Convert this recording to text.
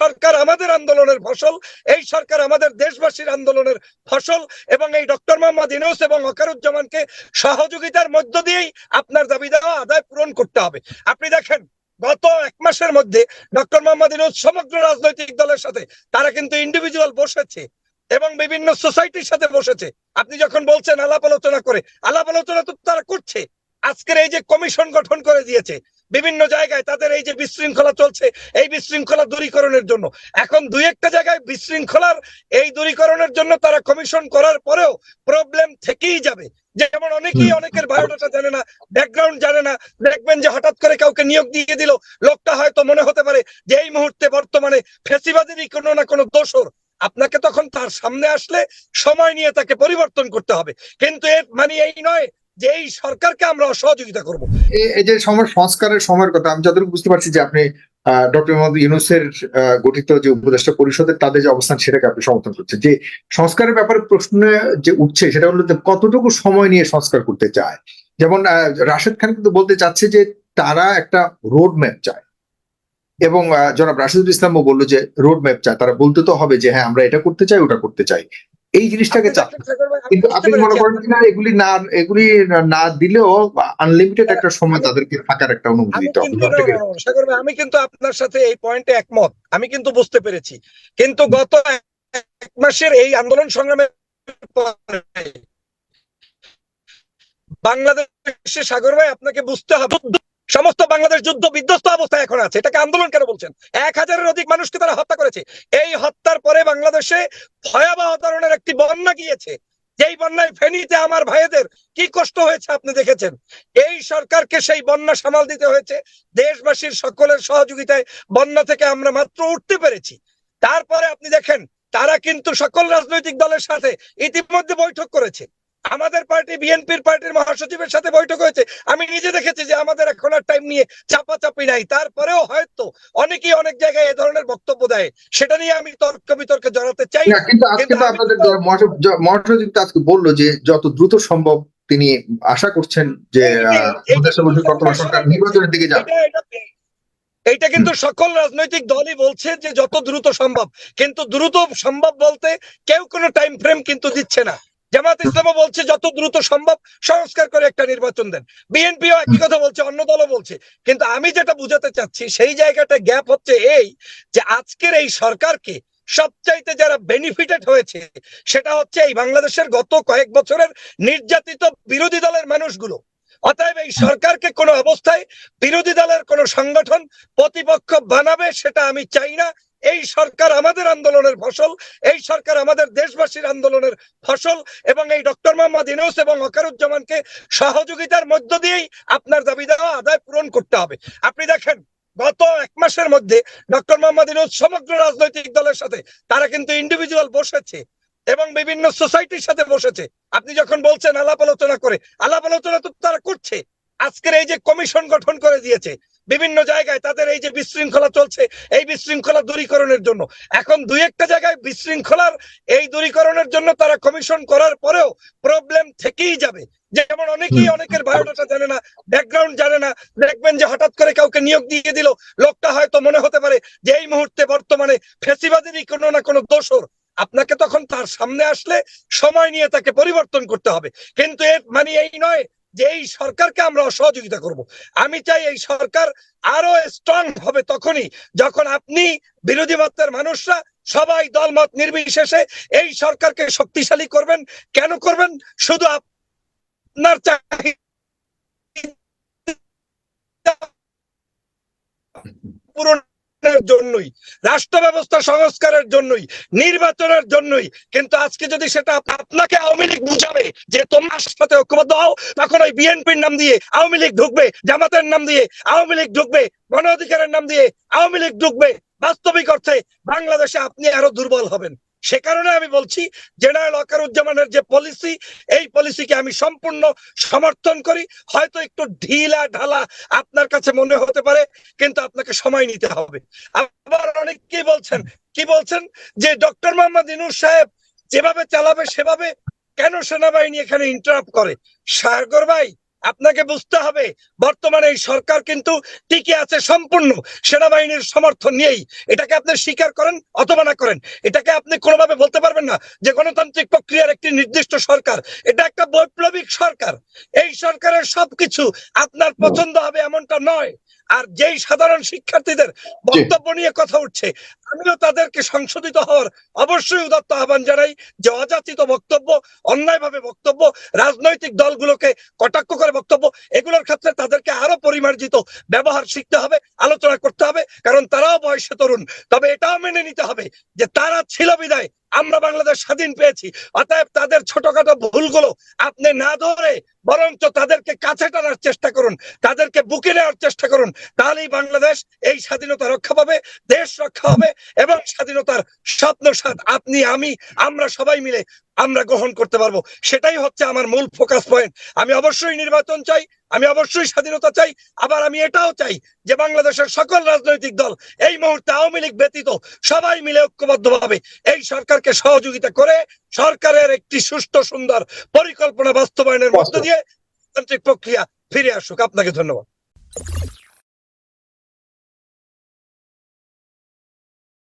সরকার আমাদের আন্দোলনের ফসল, এই সরকার আমাদের দেশবাসীর আন্দোলনের ফসল এবং এই ডক্টর মোহাম্মদ ইউনুস এবং ওকারুজ্জামানকে সহযোগিতার মধ্য দিয়েই আপনার দাবি দেওয়া, আদায় পূরণ করতে হবে। আপনি দেখেন, গত এক মাসের মধ্যে ডক্টর মোহাম্মদ ইউনুস সমগ্র রাজনৈতিক দলের সাথে, তারা কিন্তু ইন্ডিভিজুয়াল বসেছে এবং বিভিন্ন সোসাইটির সাথে বসেছে। আপনি যখন বলছেন আলাপ আলোচনা করে, আলাপ আলোচনা তো তারা করছে। আজকের এই যে কমিশন গঠন করে দিয়েছে বিভিন্ন জায়গায় তাদের এই যে বিশৃঙ্খলা চলছে এই বিশৃঙ্খলা দূরীকরণের জন্য। এখন দুই একটা জায়গায় বিশৃঙ্খলার এই দূরীকরণের জন্য তারা কমিশন করার পরেও প্রবলেম থেকেই যাবে। যেমন অনেকেই অনেকের বায়োডাটা জানে না ব্যাকগ্রাউন্ড জানে না দেখবেন যে হঠাৎ করে কাউকে নিয়োগ দিয়ে দিল লোকটা হয়তো মনে হতে পারে যে এই মুহূর্তে বর্তমানে ফেসিবাদেরই কোনো না কোনো দোষর। আপনাকে তখন তার সামনে আসলে সময় নিয়ে তাকে পরিবর্তন করতে হবে। কিন্তু এর মানে এই নয় যে এই সরকারকে আমরা অসহযোগিতা করব। এই যে সময়, সংস্কারের সময়ের কথা, আমি যতটুকু বুঝতে পারছি যে আপনি ডক্টর মোহাম্মদ ইউনুসের গঠিত যে উপদেষ্টা পরিষদের, তাদের যে অবস্থান, সেটাকে আপনি সমর্থন করছেন। যে সংস্কারের ব্যাপারে প্রশ্ন যে উঠছে, সেটা হলো কতটুকু সময় নিয়ে সংস্কার করতে চায়? যেমন রাশেদ খান কিন্তু বলতে চাচ্ছে যে তারা একটা রোড ম্যাপ চায়। এবং জনাব রাশিদুল ইসলামও বলল যে রোড ম্যাপ চায়। তারা বলতে তো হবে যে হ্যাঁ আমরা এটা করতে চাই, ওটা করতে চাই। এই জিনিসটাকে চাপ কিন্তু আপনি মনে করেন কিনা এগুলি না এগুলি না দিলেও আনলিমিটেড একটা সময় তাদেরকে থাকার একটা অনুমতি দিতে হবে। আমি কিন্তু আপনার সাথে এই পয়েন্টে একমত। আমি কিন্তু বুঝতে পেরেছি। কিন্তু গত এক মাসের এই আন্দোলন সংগ্রামের বাংলাদেশে সাগর ভাই আপনাকে বুঝতে হবে। সমস্ত বাংলাদেশ যুদ্ধ বিধ্বস্ত অবস্থায় এখন আছে। এটাকে আন্দোলন কেন বলছেন? এক হাজারের অধিক মানুষকে তারা হত্যা করেছে। এই হত্যার পরে বাংলাদেশে ভয়াবহ ধরনের একটি বন্যা গিয়েছে। যেই বন্যায় ফেনীতে আমার ভাইদের কি কষ্ট হয়েছে আপনি দেখেছেন? এই সরকারকে সেই বন্যা সামাল দিতে হয়েছে। দেশবাসীর সকলের সহযোগিতায় বন্যা থেকে আমরা মাত্র উঠতে পেরেছি। তারপরে আপনি দেখেন, তারা কিন্তু সকল রাজনৈতিক দলের সাথে ইতিমধ্যে বৈঠক করেছে। আমাদের পার্টি বিএনপির পার্টির মহাসচিবের সাথে বৈঠক হয়েছে। আমি নিজে দেখেছি যে আমাদের এখন আর টাইম নিয়ে চাপাচাপি নাই। তারপরেও হয়তো অনেকেই অনেক জায়গায় এ ধরনের বক্তব্য দেয়। সেটা নিয়ে আমি তর্ক বিতর্কে জড়াতে চাই। না কিন্তু আজকে তো আপনাদের মহাসচিব আজকে বলল যে যত দ্রুত সম্ভব তিনি আশা করছেন যে সরকার নির্বাচনের দিকে যাবে। এটা- কিন্তু সকল রাজনৈতিক দলই বলছে যে যত দ্রুত সম্ভব। কিন্তু দ্রুত সম্ভব বলতে কেউ কোনো টাইম ফ্রেম কিন্তু দিচ্ছে না। জামাত ইসলামও বলছে যত দ্রুত সম্ভব সংস্কার করে একটা নির্বাচন দেন। বিএনপিও একই কথা বলছে অন্য দলও বলছে। কিন্তু আমি যেটা বুঝাতে চাচ্ছি সেই জায়গাটা গ্যাপ হচ্ছে এই যে আজকের এই সরকারকে সবচাইতে যারা বেনিফিটেড হয়েছে সেটা হচ্ছে এই বাংলাদেশের গত কয়েক বছরের নির্যাতিত বিরোধী দলের মানুষগুলো। অতএব এই সরকারকে কোনো অবস্থায় বিরোধী দলের কোন সংগঠন প্রতিপক্ষ বানাবে সেটা আমি চাই না। এই সরকার আমাদের আন্দোলনের ফসল, এই সরকার আমাদের দেশবাসীর আন্দোলনের ফসল এবং এই ডক্টর মোহাম্মদ ইউনুস এবং ওকারুজ্জামানকে সহযোগিতার মধ্য দিয়েই আপনার দাবি দেওয়া, আদায় পূরণ করতে হবে। আপনি দেখেন, গত এক মাসের মধ্যে ডক্টর মোহাম্মদ ইউনুস সমগ্র রাজনৈতিক দলের সাথে, তারা কিন্তু ইন্ডিভিজুয়াল বসেছে এবং বিভিন্ন সোসাইটির সাথে বসেছে। আপনি যখন বলছেন আলাপ আলোচনা করে, আলাপ আলোচনা তো তারা করছে। আজকের এই যে কমিশন গঠন করে দিয়েছে বিভিন্ন জায়গায় তাদের এই যে বিশৃঙ্খলা চলছে এই বিশৃঙ্খলা দূরীকরণের জন্য। এখন দুই একটা জায়গায় বিশৃঙ্খলার এই দূরীকরণের জন্য তারা কমিশন করার পরেও প্রবলেম থেকেই যাবে। যেমন অনেকেই অনেকের বায়োডাটা জানে না ব্যাকগ্রাউন্ড জানে না দেখবেন যে হঠাৎ করে কাউকে নিয়োগ দিয়ে দিল লোকটা হয়তো মনে হতে পারে যে এই মুহূর্তে বর্তমানে ফেসিবাদেরই কোনো না কোনো দোষর। আপনাকে তখন তার সামনে আসলে সময় নিয়ে তাকে পরিবর্তন করতে হবে। কিন্তু এর মানে এই নয় যে এই সরকারকে আমরা অসহযোগিতা করব। আমি চাই এই সরকার আরও স্ট্রং হবে তখনই যখন আপনি বিরোধী মতের মানুষরা সবাই দলমত নির্বিশেষে এই সরকারকে শক্তিশালী করবেন। কেন করবেন? শুধু আপনার চাহিদা পূরণের জন্যই রাষ্ট্র ব্যবস্থা সংস্কারের জন্যই, নির্বাচনের জন্যই। কিন্তু আজকে যদি সেটা আপনাকে আওয়ামী লীগ বুঝাবে যে তোমার সাথে ঐক্যবদ্ধ হও, তখন ওই বিএনপির নাম দিয়ে আওয়ামী লীগ ঢুকবে, জামাতের নাম দিয়ে আওয়ামী লীগ ঢুকবে, গণ অধিকারের নাম দিয়ে আওয়ামী লীগ ঢুকবে। বাস্তবিক অর্থে বাংলাদেশে আপনি আরও দুর্বল হবেন। সে কারণে আমি বলছি, জেনারেল অকারুজ্জামানের যে পলিসি এই পলিসিকে আমি সম্পূর্ণ সমর্থন করি। হয়তো একটু ঢিলা ঢালা আপনার কাছে মনে হতে পারে, কিন্তু আপনাকে সময় নিতে হবে। আবার অনেকেই বলছেন? কি বলছেন? যে ডক্টর মোহাম্মদ ইনুস সাহেব যেভাবে চালাবে সেভাবে কেন সেনাবাহিনী এখানে ইন্টারাপ্ট করে? সাগর ভাই আপনাকে বুঝতে হবে, বর্তমানে এই সরকার কিন্তু টিকে আছে সম্পূর্ণ সেনাবাহিনীর সমর্থন নিয়েই। এটাকে আপনি স্বীকার করেন অথবা না করেন, এটাকে আপনি কোনোভাবে বলতে পারবেন না যে গণতান্ত্রিক প্রক্রিয়ার একটি নির্দিষ্ট সরকার। এটা একটা বৈপ্লবিক সরকার। এই সরকারের সবকিছু আপনার পছন্দ হবে এমনটা নয়। আর যেই সাধারণ শিক্ষার্থীদের বক্তব্য নিয়ে কথা উঠছে আমিও তাদেরকে সংশোধিত হওয়ার অবশ্যই উদাত্ত আহ্বান জানাই যে অযাচিত বক্তব্য অন্যায়ভাবে বক্তব্য রাজনৈতিক দলগুলোকে কটাক্ষ করে বক্তব্য এগুলোর ক্ষেত্রে তাদেরকে আরও পরিমার্জিত ব্যবহার শিখতে হবে আলোচনা করতে হবে কারণ তারাও বয়সে তরুণ। তবে এটাও মেনে নিতে হবে যে তারা ছিল বিদায় আমরা বাংলাদেশ স্বাধীন পেয়েছি। অতএব তাদের ছোটখাটো ভুলগুলো আপনি না ধরে বরঞ্চ তাদেরকে কাছে টানার চেষ্টা করুন, তাদেরকে বুকে নেওয়ার চেষ্টা করুন, তাহলেই বাংলাদেশ এই স্বাধীনতা রক্ষা পাবে, দেশ রক্ষা হবে এবং স্বাধীনতার স্বপ্ন সাথ আপনি, আমি, আমরা সবাই মিলে আমরা গ্রহণ করতে পারব। সেটাই হচ্ছে আমার মূল ফোকাস পয়েন্ট আমি অবশ্যই নির্বাচন চাই, আমি অবশ্যই স্বাধীনতা চাই, আবার আমি এটাও চাই যে বাংলাদেশের সকল রাজনৈতিক দল এই মুহূর্তে আওয়ামী লীগ ব্যতীত সবাই মিলে ঐক্যবদ্ধভাবে এই সরকারকে সহযোগিতা করে সরকারের একটি সুষ্ঠু সুন্দর পরিকল্পনা বাস্তবায়নের মধ্য দিয়ে গণতান্ত্রিক প্রক্রিয়া ফিরে আসুক। আপনাকে ধন্যবাদ।